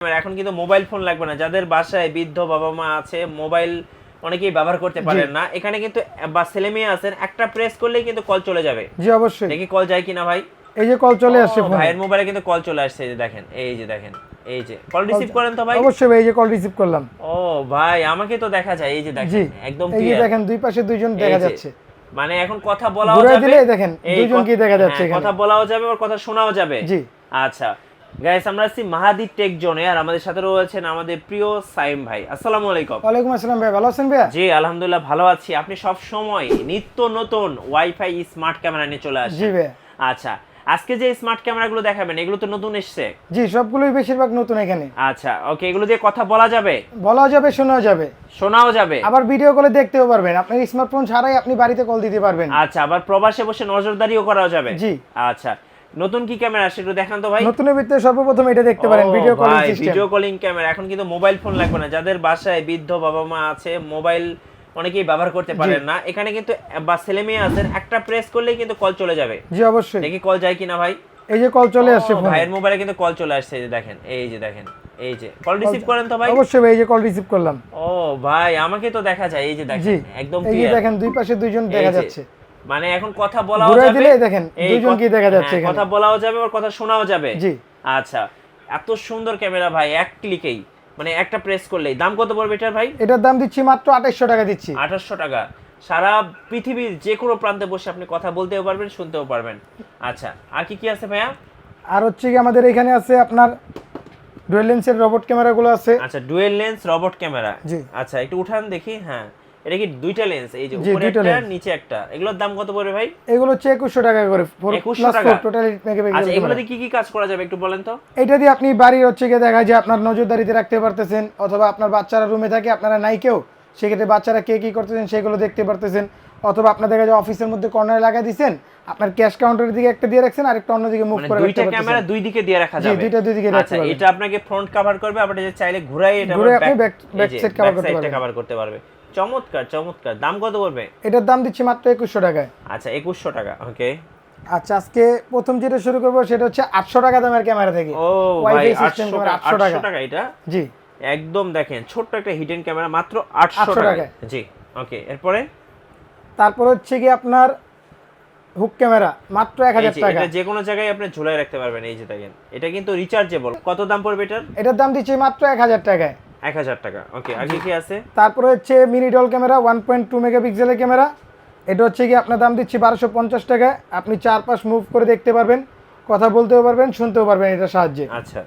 এখন কিন্তু mobile phone লাগবে না। যাদের বাসায় বৃদ্ধ বাবা মা আছে মোবাইল অনেকেই ব্যবহার করতে পারেন না। এখানে কিন্তু বা ছেলে মেয়ে আছেন একটা প্রেস করলেই কিন্তু কল চলে যাবে। জি অবশ্যই। দেখি কল যায় কিনা ভাই। এই যে কল চলে আসছে ও, ভাইয়ের মোবাইলে কিন্তু কল চলে আসছে এই যে দেখেন এই যে দেখেন এই যে। কল রিসিভ করেন তো ভাই? অবশ্যই ভাই এই যে কল রিসিভ করলাম। ও ভাই আমাকে তো দেখা যায় এই যে দেখেন একদম এই যে দেখেন দুই পাশে দুইজন দেখা যাচ্ছে। মানে এখন কথা বলাও যাবে। দিলে দেখেন, এই দুইজনকেই কথা- দেখা যাচ্ছে হ্যাঁ। কথা বলাও যাবে আর কথা শোনাও যাবে। জি। আচ্ছা গাইস আমরা আছি মাহাদি টেক জোনে আর আমাদের সাথে রয়েছেন আমাদের প্রিয় সাইম ভাই। আসসালামু আলাইকুম। ওয়ালাইকুম আসসালাম ভাই ভালো আছেন ভাইয়া? জি আলহামদুলিল্লাহ ভালো আছি। আপনি সব সময় নিত্য নতুন ওয়াইফাই স্মার্ট ক্যামেরা নিয়ে চলে আসেন। জি ভাইয়া। আচ্ছা আজকে যে স্মার্ট ক্যামেরাগুলো দেখাবেন এগুলো তো নতুন এসেছে? জি সবগুলোই বেশিরভাগ নতুন এখানে। আচ্ছা ওকে এগুলো দিয়ে কথা বলা যাবে? বলাও যাবে শোনাও যাবে। শোনাও যাবে। আবার ভিডিও কলে দেখতেও পারবেন। আপনার স্মার্টফোন ছাড়াই আপনি বাড়িতে কল দিতে পারবেন। আচ্ছা আবার প্রবাসে বসে নজরদারিও করা যাবে। জি। আচ্ছা নতুন কি ক্যামেরা সেটা দেখান তো ভাই। নতুনের ভিতরে সর্বপ্রথম এটা দেখতে পারেন video calling system video calling camera এখন কিন্তু মোবাইল ফোন লাগবে না। যাদের বাসায় বৃদ্ধ বাবা মা আছে মোবাইল অনেকেই ব্যবহার করতে পারেন না। এখানে কিন্তু বা ছেলে মেয়ে আছেন একটা প্রেস করলেই কিন্তু কল চলে যাবে। জি অবশ্যই। দেখি কল যায় কিনা ভাই। এই যে কল চলে আসছে ভাইয়ের মোবাইলে কিন্তু কল চলে আসছে এই যে দেখেন এই যে দেখেন এই যে। কল রিসিভ করেন তো ভাই? অবশ্যই ভাই এই যে কল রিসিভ করলাম। ও ভাই আমাকে তো দেখা যায় এই যে দেখেন একদম এই যে দেখেন দুই পাশে দুইজন দেখা যাচ্ছে। মানে এখন কথা বলাও যাবে। দেখেন, কথা- দেখা যাচ্ছে হ্যাঁ। কথা বলাও যাবে আর কথা শোনাও যাবে। জি। আচ্ছা এত সুন্দর ক্যামেরা ভাই এক ক্লিকেই। মানে একটা প্রেস করলেই। দাম কত পড়বে এটার ভাই? এটার দাম দিচ্ছি মাত্র আঠাইশশো টাকা দিচ্ছি। আঠাশশো টাকা। সারা পৃথিবীর যে কোনো প্রান্তে বসে আপনি কথা বলতেও পারবেন শুনতেও পারবেন। আচ্ছা আর কি কি আছে ভাইয়া? আর হচ্ছে কি আমাদের এখানে আছে আপনার ডুয়েল লেন্সের রোবট ক্যামেরাগুলো আছে। আচ্ছা ডুয়েল লেন্স রবট ক্যামেরা জি। আচ্ছা একটু উঠান দেখি হ্যাঁ। এটা কি দুইটা লেন্স এই যে উপরে একটা নিচে একটা। এগুলোর দাম কত পড়বে ভাই? এগুলো হচ্ছে একুশশো টাকা করে 2100 টাকা? টোটাল মেগাপিক্সেল আচ্ছা কি কি কাজ করা যাবে একটু বলেন তো? এটা দিয়ে আপনি বাড়ির হচ্ছে গিয়ে দেখা যায় আপনার নজরদারিতে রাখতে পারতেছেন অথবা আপনার বাচ্চারা রুমে থাকে আপনারা নাই কেউ সেক্ষেত্রে বাচ্চারা কে কি করতেছেন সেগুলো দেখতে পারতেছেন অথবা আপনার দেখা যায় অফিসের মধ্যে কর্নারে লাগাই দিয়েছেন আপনার ক্যাশ কাউন্টারের দিকে একটা দিয়ে রাখছেন আরেকটা অন্যদিকে মুভ মানে করে দুইটা ক্যামেরা দুই দিকে দিয়ে রাখা যাবে। দুইটা দুই দিকে আচ্ছা। এটা আপনাকে ফ্রন্ট কভার করবে এটা চাইলে ঘুরাই এটা আপনি টা পারবেন। cover করতে পারবে। চমৎকার চমৎকার। দাম কত পড়বে? এটার দাম দিচ্ছি মাত্র একুশশো টাকায়। আচ্ছা একুশশো টাকা ওকে। আচ্ছা আজকে প্রথম যেটা শুরু করব সেটা হচ্ছে আটশো টাকা দামের ক্যামেরা থেকে। ও আটশো টাকা 800 টাকা। এটা? জি। একদম দেখেন ছোট্ট একটা হিডেন ক্যামেরা মাত্র আটশো 800 টাকা। জি ওকে এরপরে? তারপর হচ্ছে কি আপনার হুক ক্যামেরা মাত্র এক হাজার টাকা। যে কোনো জায়গায় আপনি ঝুলাই রাখতে পারবেন এই যে দেখেন। এটা কিন্তু রিচার্জেবল কত দাম পড়বে এটার? এটার দাম দিচ্ছি মাত্র এক হাজার টাকায়। এক হাজার টাকা। ওকে আগে কি আছে? তারপরে হচ্ছে mini doll camera one point two মেগাপিক্সেলের ক্যামেরা এটা হচ্ছে কি আপনার দাম দিচ্ছি বারোশো পঞ্চাশ টাকা। আপনি চার পাশ মুভ করে দেখতে পারবেন কথা বলতেও পারবেন শুনতেও পারবেন এটার সাহায্যে। আচ্ছা।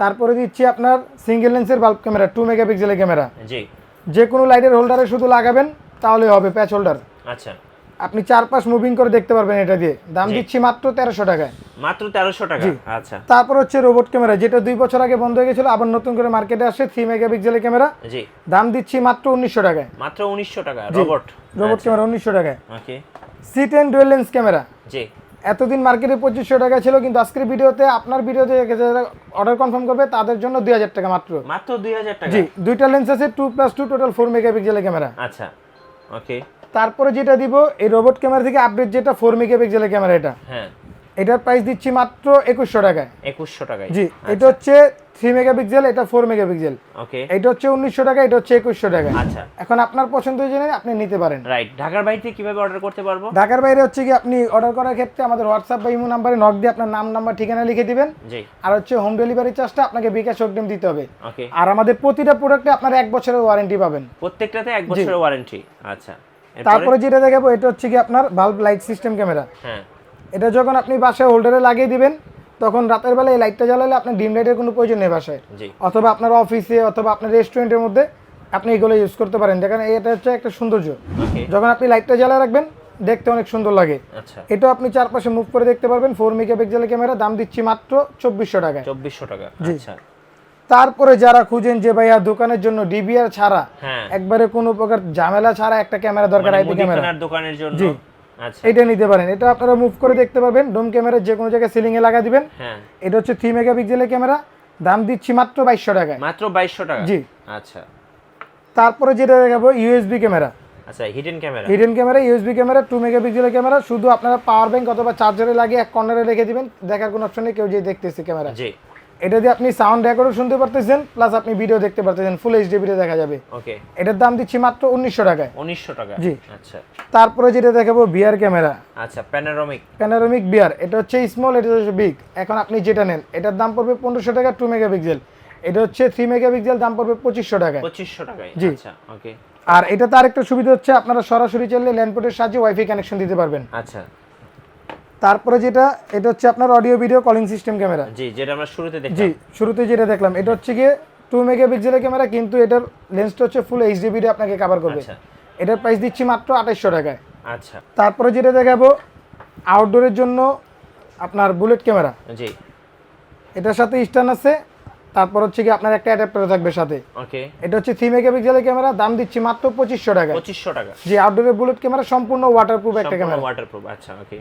তারপরে দিচ্ছি আপনার সিঙ্গেল লেন্সের বাল্ব ক্যামেরা টু মেগাপিক্সেলের ক্যামেরা জি। যে কোনো লাইটের হোল্ডারে শুধু লাগাবেন তাহলে হবে প্যাচ হোল্ডার আচ্ছা। আপনি চার পাশ মুভিং করে দেখতে পারবেন এটা দিয়ে। দাম দিচ্ছি মাত্র তেরোশো টাকায়। মাত্র তেরোশো টাকা? আচ্ছা। তারপর হচ্ছে রোবট ক্যামেরা যেটা দুই বছর আগে বন্ধ হয়ে গেছিল আবার নতুন করে মার্কেটে আসে থ্রি মেগাপিক্সেলের ক্যামেরা জি। দাম দিচ্ছি মাত্র উনিশশো টাকায়। মাত্র উনিশশো টাকা রোবট রোবট ক্যামেরা উনিশশো টাকায়। Okay. C ten dual lens camera জি। এতদিন মার্কেটে পঁচিশশো টাকা ছিল কিন্তু আজকের ভিডিওতে আপনার ভিডিওতে যারা অর্ডার কনফার্ম করবে তাদের জন্য দুই হাজার টাকা মাত্র। মাত্র দুই হাজার টাকা? জি দুইটা লেন্স আছে two plus two total four মেগাপিক্সেলের ক্যামেরা আচ্ছা। ওকে। তারপরে যেটা দিব এই রোবট ক্যামেরা থেকে আপডেট যেটা ফোর মেগাপিক্সেলের ক্যামেরা এটা। হ্যাঁ। এটার প্রাইস দিচ্ছি মাত্র একুশশো টাকায়। একুশশো টাকায়। জি এটা হচ্ছে থ্রি মেগাপিক্সেল এটা ফোর মেগাপিক্সেল ওকে এটা হচ্ছে উনিশশো টাকা এটা হচ্ছে একুশশো টাকা। আচ্ছা। এখন আপনার পছন্দ জেনে আপনি নিতে পারেন। রাইট ঢাকার বাইরে কীভাবে অর্ডার করতে পারব? ঢাকার বাইরে হচ্ছে কি আপনি অর্ডার করার ক্ষেত্রে আমাদের হোয়াটসঅ্যাপ বা ইমো নাম্বারে নক দিয়ে আপনার নাম নাম্বার ঠিকানা লিখে দিবেন। জি। আর হচ্ছে হোম ডেলিভারি চার্জটা আপনাকে বিকাশ অগ্রিম দিতে হবে। ওকে আর আমাদের প্রতিটা প্রোডাক্টে আপনার এক বছরের ওয়ারেন্টি পাবেন। প্রত্যেকটাতে এক বছরের ওয়ারেন্টি আচ্ছা? তারপরে যেটা দেখাবো এটা হচ্ছে কি আপনার বাল্ব লাইট সিস্টেম ক্যামেরা হ্যাঁ। এটা যখন আপনি বাসায় হোল্ডারে লাগিয়ে দিবেন তখন রাতের বেলা এই লাইটটা জ্বালালে আপনার ডিম লাইটের কোনো প্রয়োজন নেই বাসায়। জি। অথবা আপনার অফিসে অথবা আপনার রেস্টুরেন্টের মধ্যে আপনি এগুলো ইউজ করতে পারেন। যেখানে এটা হচ্ছে একটা সৌন্দর্য। যখন আপনি লাইটটা জ্বালা রাখবেন দেখতে অনেক সুন্দর লাগে। আচ্ছা। এটাও আপনি চারপাশে মুভ করে দেখতে পারবেন। ফোর মেগাপিক্সেলের ক্যামেরা দাম দিচ্ছি মাত্র চব্বিশশো টাকায়। চব্বিশশো টাকা। আচ্ছা। তারপরে যারা খুঁজেন যে ভাইয়া দোকানের জন্য ডিবিআর ছাড়া হ্যাঁ। একবারে কোনো প্রকার ঝামেলা ছাড়া একটা ক্যামেরা দরকার মানে আইপি ক্যামেরা। দোকানের জন্য। জি। আচ্ছা। এটা নিতে পারেন। এটা আপনারা মুভ করে দেখতে পারবেন। ডোম ক্যামেরা যে কোনো জায়গায় সিলিং এ লাগা দিবেন। হ্যাঁ। এটা হচ্ছে থ্রি মেগাপিক্সেলের ক্যামেরা দাম দিচ্ছি মাত্র বাইশশো টাকায়। মাত্র বাইশশো টাকা? জি। আচ্ছা। তারপরে যেটা দেখাবো ইউএসবি ক্যামেরা আচ্ছা hidden camera hidden camera USB camera two মেগাপিক্সেলের ক্যামেরা শুধু আপনারা পাওয়ার ব্যাংক অথবা চার্জারে লাগিয়ে এক কর্নারে রেখে দিবেন। দেখার কোনো অপশন নেই কেউ যে দেখতেছে ক্যামেরা জি। এটা দিয়ে আপনি সাউন্ড রেকর্ডও শুনতে পারতেছেন প্লাস আপনি ভিডিও দেখতে পারতেছেন ফুল এইচডি ভিডিও দেখা যাবে। ওকে এটার দাম দিচ্ছি মাত্র উনিশশো টাকায়। উনিশশো টাকা? জি। আচ্ছা। তারপরে যেটা দেখাবো বিয়ার ক্যামেরা আচ্ছা প্যানারোমিক প্যানারোমিক বিয়ার এটা হচ্ছে স্মল এটা হচ্ছে বিগ এখন আপনি যেটা নেন এটার দাম পড়বে পনেরোশো টাকা টু মেগাপিক্সেল এটা হচ্ছে থ্রি মেগাপিক্সেল দাম পড়বে পঁচিশশো টাকা পঁচিশশো টাকায় জি। আচ্ছা ওকে আর এটা তার একটা সুবিধা হচ্ছে আপনারা সরাসরি চাইলে ল্যান্ডপোর্টের সাহায্যে ওয়াইফাই কানেকশন দিতে পারবেন। আচ্ছা। তারপরে যেটা এটা হচ্ছে আপনার audio video calling system camera জি যেটা আমরা শুরুতে জি শুরুতে যেটা দেখলাম এটা হচ্ছে গিয়ে টু মেগাপিক্সেলের ক্যামেরা কিন্তু এটার লেন্সটা হচ্ছে ফুল এইচডি ভিডিও আপনাকে কভার করবে। আচ্ছা। এটার প্রাইস দিচ্ছি মাত্র আঠাইশশো টাকায়। আচ্ছা। তারপরে যেটা দেখাবো আউটডোরের জন্য আপনার বুলেট ক্যামেরা জি। এটার সাথে স্ট্যান্ড আছে তারপর হচ্ছে কি আপনার একটা অ্যাডাপ্টার থাকবে সাথে। ওকে এটা হচ্ছে থ্রি মেগাপিক্সেলের ক্যামেরা দাম দিচ্ছি মাত্র পঁচিশশো টাকা পঁচিশশো টাকা। যে আউটডোরের বুলেট ক্যামেরা সম্পূর্ণ ওয়াটারপ্রুফ একটা ক্যামেরা ওয়াটারপ্রুফ আচ্ছা ওকে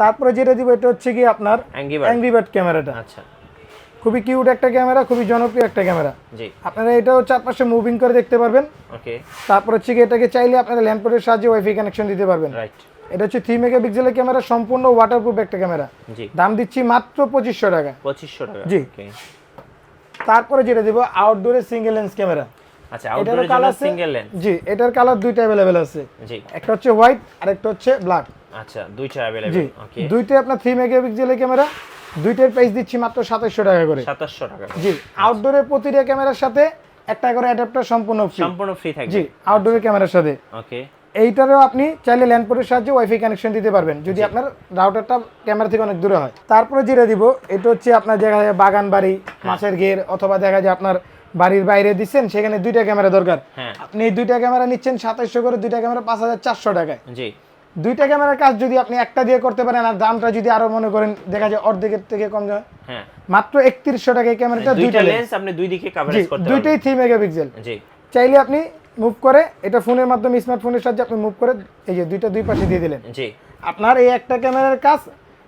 তারপরে যেটা দিব এটা হচ্ছে কি আপনার অ্যাংরি বার্ড ক্যামেরাটা আচ্ছা। খুবই কিউট একটা ক্যামেরা খুবই জনপ্রিয় একটা ক্যামেরা জি। আপনারা এটাও চারপাশে মুভিং করে দেখতে পারবেন। ওকে তারপর হচ্ছে কি এটাকে চাইলে আপনারা ল্যান্ডপোর্টের সাহায্যে ওয়াইফাই কানেকশন দিতে পারবেন। রাইট এটা হচ্ছে থ্রি মেগাপিক্সেলের ক্যামেরা সম্পূর্ণ ওয়াটারপ্রুফ একটা ক্যামেরা জি। দাম দিচ্ছি মাত্র পঁচিশশো টাকা পঁচিশশো টাকা জি। তারপরে যেটা দিব আউটডোরে সিঙ্গেল লেন্স ক্যামেরা আচ্ছা এটারও আউটডোরের কালার সিঙ্গেল লেন্স জি এটার কালার দুইটা অ্যাভেলেবেল আছে। জি। একটা হচ্ছে হোয়াইট আর একটা হচ্ছে ব্ল্যাক আচ্ছা দুইটা জি অ্যাভেলেবল ওকে দুইটাই আপনার থ্রি মেগাপিক্সেলের ক্যামেরা দুইটার প্রাইস দিচ্ছি মাত্র সাতাশশো টাকা করে। সাতাশশো টাকা জি আউটডোরের প্রতিটা ক্যামেরার সাথে একটা করে অ্যাডাপ্টার সম্পূর্ণ ফ্রি সম্পূর্ণ ফ্রি থাকবে। জি আউটডোরের ক্যামেরার সাথে। ওকে এইটারও আপনি চাইলে ল্যান্ডপোর্টের সাহায্যে ওয়াইফাই কানেকশন দিতে পারবেন। যদি আপনার রাউটারটা ক্যামেরা থেকে অনেক দূরে হয়। তারপরে যেটা দিব এটা হচ্ছে আপনার দেখা যায় বাগান বাড়ি মাছের ঘের অথবা দেখা যায় আপনার বাড়ির বাইরে দিচ্ছেন সেখানে দুইটা ক্যামেরা দরকার। হ্যাঁ। আপনি এই দুইটা ক্যামেরা নিচ্ছেন সাতাইশশো করে দুইটা ক্যামেরা পাঁচ হাজার চারশো টাকায়। জি। দুইটা ক্যামেরার কাজ যদি আপনি একটা দিয়ে করতে পারেন আর দামটা যদি আরও মনে করেন দেখা যায় অর্ধেকের থেকে কম যায়। হ্যাঁ। মাত্র একত্রিশশো টাকায় ক্যামেরাটা দুইটা লেন্স। আপনি দুই দিকে কভারেজ করতে দুইটাই থ্রি মেগাপিক্সেল জি। চাইলে আপনি মুভ করে এটা ফোনের মাধ্যমে স্মার্টফোনের সাহায্যে আপনি মুভ করে এই যে দুইটা দুই পাশে দিয়ে দিলেন। জি। আপনার এই একটা ক্যামেরার কাজ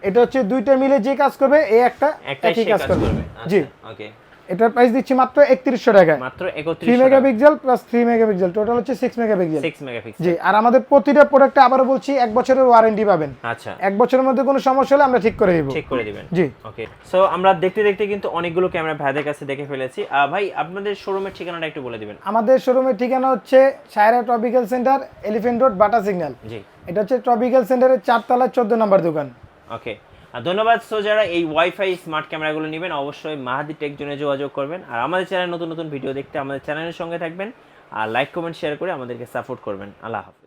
এটা হচ্ছে দুইটা মিলে যে কাজ করবে এই একটা একই কাজ করবে। জি। ওকে এটার প্রাইস দিচ্ছি মাত্র একত্রিশশো টাকা মাত্র three 31 megapixel plus three megapixel total হচ্ছে সিক্স মেগাপিক্সেল 6 মেগাপিক্সেল জি আর আমাদের প্রতিটা প্রোডাক্টে আবারও বলছি এক বছরের ওয়ারেন্টি পাবেন। আচ্ছা। এক বছরের মধ্যে কোনো সমস্যা হলে আমরা ঠিক করে দিব। চেক করে দিবেন। জি। ওকে সো আমরা দেখতে দেখতে কিন্তু অনেকগুলো ক্যামেরা ভাইদের কাছে দেখে ফেলেছি। ভাই আপনাদের শোরুমের ঠিকানাটা একটু বলে দিবেন। আমাদের শোরুমের ঠিকানা হচ্ছে Saira tropical centre Elephant Road Bata signal জি। এটা হচ্ছে ট্রপিক্যাল সেন্টারের চারতলা চোদ্দ নম্বর দোকান। ওকে ধন্যবাদ সো যারা এই ওয়াইফাই স্মার্ট ক্যামেরাগুলো নেবেন, অবশ্যই মাহাদি টেক জোনে যোগাযোগ করবেন। আর আমাদের চ্যানেল নতুন নতুন ভিডিও দেখতে আমাদের চ্যানেলের সঙ্গে থাকবেন। আর লাইক কমেন্ট শেয়ার করে আমাদেরকে সাপোর্ট করবেন। আল্লাহ হাফিজ।